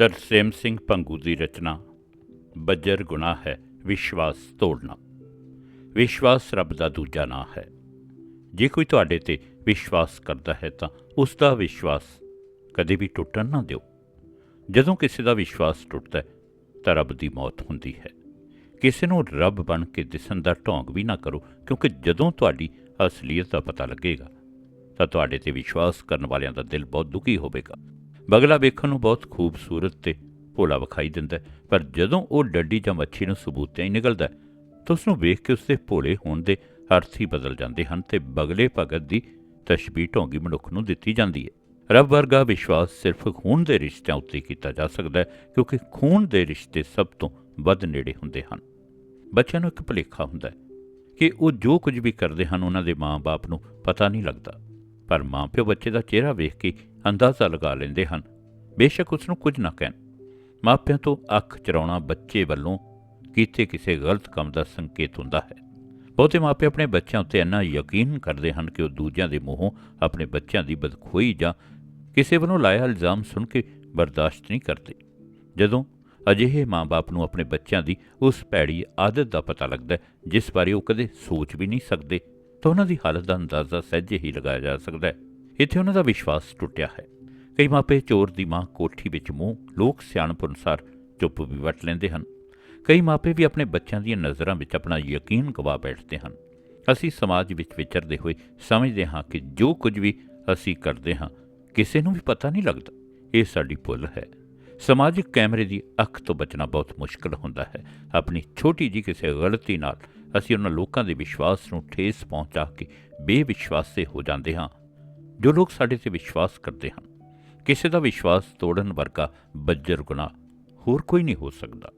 ਤਰਸੇਮ ਸਿੰਘ ਪੰਗੂ ਦੀ ਰਚਨਾ, ਬੱਜਰ ਗੁਨਾਹ ਹੈ, ਵਿਸ਼ਵਾਸ ਤੋੜਨਾ। ਵਿਸ਼ਵਾਸ ਰੱਬ ਦਾ ਦੂਜਾ ਨਾਂ ਹੈ। ਜੇ ਕੋਈ ਤੁਹਾਡੇ ਤੇ ਵਿਸ਼ਵਾਸ ਕਰਦਾ ਹੈ ਤਾਂ ਉਸ ਦਾ ਵਿਸ਼ਵਾਸ ਕਦੇ ਵੀ ਟੁੱਟਣ ਨਾ ਦਿਓ। ਜਦੋਂ ਕਿਸੇ ਦਾ ਵਿਸ਼ਵਾਸ ਟੁੱਟਦਾ ਤਾਂ ਰੱਬ ਦੀ ਮੌਤ ਹੁੰਦੀ ਹੈ। ਕਿਸੇ ਨੂੰ ਰੱਬ ਬਣ ਕੇ ਦਿਸਣ ਦਾ ਢੋਂਗ ਵੀ ਨਾ ਕਰੋ, ਕਿਉਂਕਿ ਜਦੋਂ ਤੁਹਾਡੀ ਅਸਲੀਅਤ ਦਾ ਪਤਾ ਲੱਗੇਗਾ, ਤਾਂ ਤੁਹਾਡੇ ਤੇ ਵਿਸ਼ਵਾਸ ਕਰਨ ਵਾਲਿਆਂ ਦਾ ਦਿਲ ਬਹੁਤ ਦੁਖੀ ਹੋਵੇਗਾ। ਬਗਲਾ ਵੇਖਣ ਨੂੰ ਬਹੁਤ ਖੂਬਸੂਰਤ ਤੇ ਭੋਲਾ ਵਿਖਾਈ ਦਿੰਦਾ ਪਰ ਜਦੋਂ ਉਹ ਡੱਡੀ ਜਾਂ ਮੱਛੀ ਨੂੰ ਸਬੂਤਿਆਂ ਹੀ ਨਿਕਲਦਾ ਤਾਂ ਉਸ ਨੂੰ ਵੇਖ ਕੇ ਉਸ ਦੇ ਭੋਲੇ ਹੋਣ ਦੇ ਅਰਥ ਹੀ ਬਦਲ ਜਾਂਦੇ ਹਨ ਤੇ ਬਗਲੇ ਭਗਤ ਦੀ ਤਸ਼ਬੀਹ ਢੋਂਗੀ ਮਨੁੱਖ ਨੂੰ ਦਿੱਤੀ ਜਾਂਦੀ ਹੈ। ਰੱਬ ਵਰਗਾ ਵਿਸ਼ਵਾਸ ਸਿਰਫ ਖੂਨ ਦੇ ਰਿਸ਼ਤਿਆਂ ਉੱਤੇ ਕੀਤਾ ਜਾ ਸਕਦਾ ਹੈ, ਕਿਉਂਕਿ ਖੂਨ ਦੇ ਰਿਸ਼ਤੇ ਸਭ ਤੋਂ ਵੱਧ ਨੇੜੇ ਹੁੰਦੇ ਹਨ। ਬੱਚਿਆਂ ਨੂੰ ਇੱਕ ਭੁਲੇਖਾ ਹੁੰਦਾ ਹੈ ਕਿ ਉਹ ਜੋ ਕੁਝ ਵੀ ਕਰਦੇ ਹਨ, ਉਹਨਾਂ ਦੇ ਮਾਂ-ਬਾਪ ਨੂੰ ਪਤਾ ਨਹੀਂ ਲੱਗਦਾ। ਪਰ ਮਾਂ-ਪਿਓ ਬੱਚੇ ਦਾ ਚਿਹਰਾ ਵੇਖ ਕੇ ਅੰਦਾਜ਼ਾ ਲਗਾ ਲੈਂਦੇ ਹਨ। ਬੇਸ਼ੱਕ ਉਸ ਨੂੰ ਕੁਝ ਨਾ ਕਹਿਣ। ਮਾਪਿਆਂ ਤੋਂ ਅੱਖ ਚਰਾਉਣਾ ਬੱਚੇ ਵੱਲੋਂ ਕੀਤੇ ਕਿਸੇ ਗਲਤ ਕੰਮ ਦਾ ਸੰਕੇਤ ਹੁੰਦਾ ਹੈ। ਬਹੁਤੇ ਮਾਪੇ ਆਪਣੇ ਬੱਚਿਆਂ ਉੱਤੇ ਇੰਨਾ ਯਕੀਨ ਕਰਦੇ ਹਨ ਕਿ ਉਹ ਦੂਜਿਆਂ ਦੇ ਮੂੰਹੋਂ ਆਪਣੇ ਬੱਚਿਆਂ ਦੀ ਬਦਖੋਈ ਜਾਂ ਕਿਸੇ ਵੱਲੋਂ ਲਾਇਆ ਇਲਜ਼ਾਮ ਸੁਣ ਕੇ ਬਰਦਾਸ਼ਤ ਨਹੀਂ ਕਰਦੇ। ਜਦੋਂ ਅਜਿਹੇ ਮਾਂ-ਬਾਪ ਨੂੰ ਆਪਣੇ ਬੱਚਿਆਂ ਦੀ ਉਸ ਭੈੜੀ ਆਦਤ ਦਾ ਪਤਾ ਲੱਗਦਾ ਹੈ, ਜਿਸ ਬਾਰੇ ਉਹ ਕਦੇ ਸੋਚ ਵੀ ਨਹੀਂ ਸਕਦੇ, ਤਾਂ ਉਹਨਾਂ ਦੀ ਹਾਲਤ ਦਾ ਅੰਦਾਜ਼ਾ ਸਹਿਜੇ ਹੀ ਲਗਾਇਆ ਜਾ ਸਕਦਾ ਹੈ। ਇੱਥੇ ਉਹਨਾਂ ਦਾ ਵਿਸ਼ਵਾਸ ਟੁੱਟਿਆ ਹੈ। ਕਈ ਮਾਪੇ ਚੋਰ ਦੀ ਮਾਂ ਕੋਠੀ ਵਿੱਚ ਮੂੰਹ, ਲੋਕ ਸਿਆਣਪ ਅਨੁਸਾਰ ਚੁੱਪ ਵੀ ਵਟ ਲੈਂਦੇ ਹਨ। ਕਈ ਮਾਪੇ ਵੀ ਆਪਣੇ ਬੱਚਿਆਂ ਦੀਆਂ ਨਜ਼ਰਾਂ ਵਿੱਚ ਆਪਣਾ ਯਕੀਨ ਗਵਾ ਬੈਠਦੇ ਹਨ। ਅਸੀਂ ਸਮਾਜ ਵਿੱਚ ਵਿਚਰਦੇ ਹੋਏ ਸਮਝਦੇ ਹਾਂ ਕਿ ਜੋ ਕੁਝ ਵੀ ਅਸੀਂ ਕਰਦੇ ਹਾਂ, ਕਿਸੇ ਨੂੰ ਵੀ ਪਤਾ ਨਹੀਂ ਲੱਗਦਾ। ਇਹ ਸਾਡੀ ਭੁੱਲ ਹੈ। ਸਮਾਜਿਕ ਕੈਮਰੇ ਦੀ ਅੱਖ ਤੋਂ ਬਚਣਾ ਬਹੁਤ ਮੁਸ਼ਕਲ ਹੁੰਦਾ ਹੈ। ਆਪਣੀ ਛੋਟੀ ਜੀ ਕਿਸੇ ਗਲਤੀ ਨਾਲ ਅਸੀਂ ਉਹਨਾਂ ਲੋਕਾਂ ਦੇ ਵਿਸ਼ਵਾਸ ਨੂੰ ਠੇਸ ਪਹੁੰਚਾ ਕੇ ਬੇਵਿਸ਼ਵਾਸੇ ਹੋ ਜਾਂਦੇ ਹਾਂ। ਜੋ ਲੋਕ ਸਾਡੇ ਤੇ ਵਿਸ਼ਵਾਸ ਕਰਦੇ ਹਨ, ਕਿਸੇ ਦਾ ਵਿਸ਼ਵਾਸ ਤੋੜਨ ਵਰਗਾ ਬੱਜਰ ਗੁਨਾਹ ਹੋਰ ਕੋਈ ਨਹੀਂ ਹੋ ਸਕਦਾ।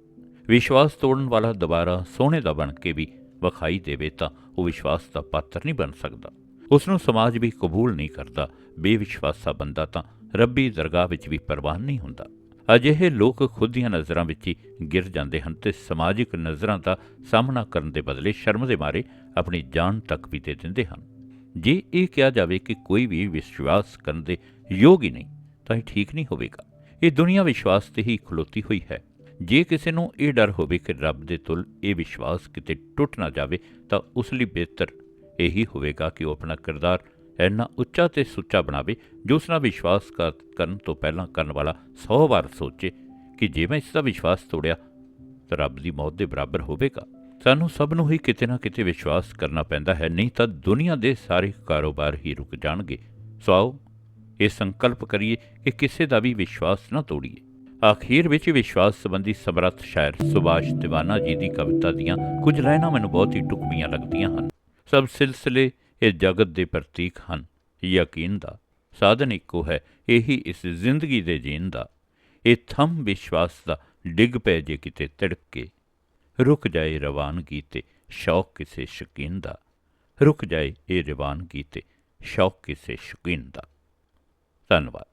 ਵਿਸ਼ਵਾਸ ਤੋੜਨ ਵਾਲਾ ਦੁਬਾਰਾ ਸੋਹਣੇ ਦਾ ਬਣ ਕੇ ਵੀ ਵਿਖਾਈ ਦੇਵੇ ਤਾਂ ਉਹ ਵਿਸ਼ਵਾਸ ਦਾ ਪਾਤਰ ਨਹੀਂ ਬਣ ਸਕਦਾ। ਉਸ ਨੂੰ ਸਮਾਜ ਵੀ ਕਬੂਲ ਨਹੀਂ ਕਰਦਾ, ਬੇਵਿਸ਼ਵਾਸਾ ਬੰਦਾ ਤਾਂ ਰੱਬੀ ਦਰਗਾਹ ਵਿੱਚ ਵੀ ਪ੍ਰਵਾਨ ਨਹੀਂ ਹੁੰਦਾ। ਅਜਿਹੇ ਲੋਕ ਖੁਦ ਦੀਆਂ ਨਜ਼ਰਾਂ ਵਿੱਚ ਹੀ ਗਿਰ ਜਾਂਦੇ ਹਨ ਤੇ ਸਮਾਜਿਕ ਨਜ਼ਰਾਂ ਦਾ ਸਾਹਮਣਾ ਕਰਨ ਦੇ ਬਦਲੇ ਸ਼ਰਮ ਦੇ ਮਾਰੇ ਆਪਣੀ ਜਾਨ ਤੱਕ ਵੀ ਦੇ ਦਿੰਦੇ ਹਨ। ਜੇ ਇਹ ਕਿਹਾ ਜਾਵੇ ਕਿ ਕੋਈ ਵੀ ਵਿਸ਼ਵਾਸ ਕਰਨ ਦੇ ਯੋਗ ਹੀ ਨਹੀਂ, ਤਾਂ ਇਹ ਠੀਕ ਨਹੀਂ ਹੋਵੇਗਾ। ਇਹ ਦੁਨੀਆ ਵਿਸ਼ਵਾਸ ਤੇ ਹੀ ਖਲੋਤੀ ਹੋਈ ਹੈ। ਜੇ ਕਿਸੇ ਨੂੰ ਇਹ ਡਰ ਹੋਵੇ ਕਿ ਰੱਬ ਦੇ ਤੁਲ ਇਹ ਵਿਸ਼ਵਾਸ ਕਿਤੇ ਟੁੱਟ ਨਾ ਜਾਵੇ, ਤਾਂ ਉਸ ਲਈ ਬਿਹਤਰ ਇਹੀ ਹੋਵੇਗਾ ਕਿ ਉਹ ਆਪਣਾ ਕਿਰਦਾਰ ਇੰਨਾ ਉੱਚਾ ਤੇ ਸੁੱਚਾ ਬਣਾਵੇ, ਜੋ ਉਸ ਨਾਲ ਵਿਸ਼ਵਾਸ ਕਰਨ ਤੋਂ ਪਹਿਲਾਂ ਕਰਨ ਵਾਲਾ 100 ਵਾਰ ਸੋਚੇ ਕਿ ਜੇ ਮੈਂ ਇਸ ਦਾ ਵਿਸ਼ਵਾਸ ਤੋੜਿਆ, ਤਾਂ ਰੱਬ ਦੀ ਮੌਤ ਦੇ ਬਰਾਬਰ ਹੋਵੇਗਾ। ਸਾਨੂੰ ਸਭ ਨੂੰ ਹੀ ਕਿਤੇ ਨਾ ਕਿਤੇ ਵਿਸ਼ਵਾਸ ਕਰਨਾ ਪੈਂਦਾ ਹੈ, ਨਹੀਂ ਤਾਂ ਦੁਨੀਆ ਦੇ ਸਾਰੇ ਕਾਰੋਬਾਰ ਹੀ ਰੁਕ ਜਾਣਗੇ। ਸੋ ਆਓ ਇਹ ਸੰਕਲਪ ਕਰੀਏ ਕਿ ਕਿਸੇ ਦਾ ਵੀ ਵਿਸ਼ਵਾਸ ਨਾ ਤੋੜੀਏ। ਆਖੀਰ ਵਿੱਚ ਵਿਸ਼ਵਾਸ ਸੰਬੰਧੀ ਸਮਰੱਥ ਸ਼ਾਇਰ ਸੁਭਾਸ਼ ਦੀਵਾਨਾ ਜੀ ਦੀ ਕਵਿਤਾ ਦੀਆਂ ਕੁਝ ਲਾਈਨਾਂ ਮੈਨੂੰ ਬਹੁਤ ਹੀ ਟੁਕਮੀਆਂ ਲੱਗਦੀਆਂ ਹਨ। ਸਭ ਸਿਲਸਿਲੇ ਇਹ ਜਗਤ ਦੇ ਪ੍ਰਤੀਕ ਹਨ, ਯਕੀਨ ਦਾ। ਸਾਧਨ ਇੱਕੋ ਹੈ, ਇਹੀ ਇਸ ਜ਼ਿੰਦਗੀ ਦੇ ਜੀਣ ਦਾ। ਇਹ ਥੰਮ ਵਿਸ਼ਵਾਸ ਦਾ ਡਿੱਗ ਪੈ ਜੇ ਕਿਤੇ ਤੜਕ ਰੁਕ ਜਾਏ ਰਵਾਨਗੀ ਤੇ ਸ਼ੌਕ ਕਿਸੇ ਸ਼ਕੀਨ ਦਾ। ਰੁਕ ਜਾਏ ਇਹ ਰਵਾਨਗੀ ਤੇ ਸ਼ੌਕ ਕਿਸੇ ਸ਼ਕੀਨ ਦਾ। ਧੰਨਵਾਦ।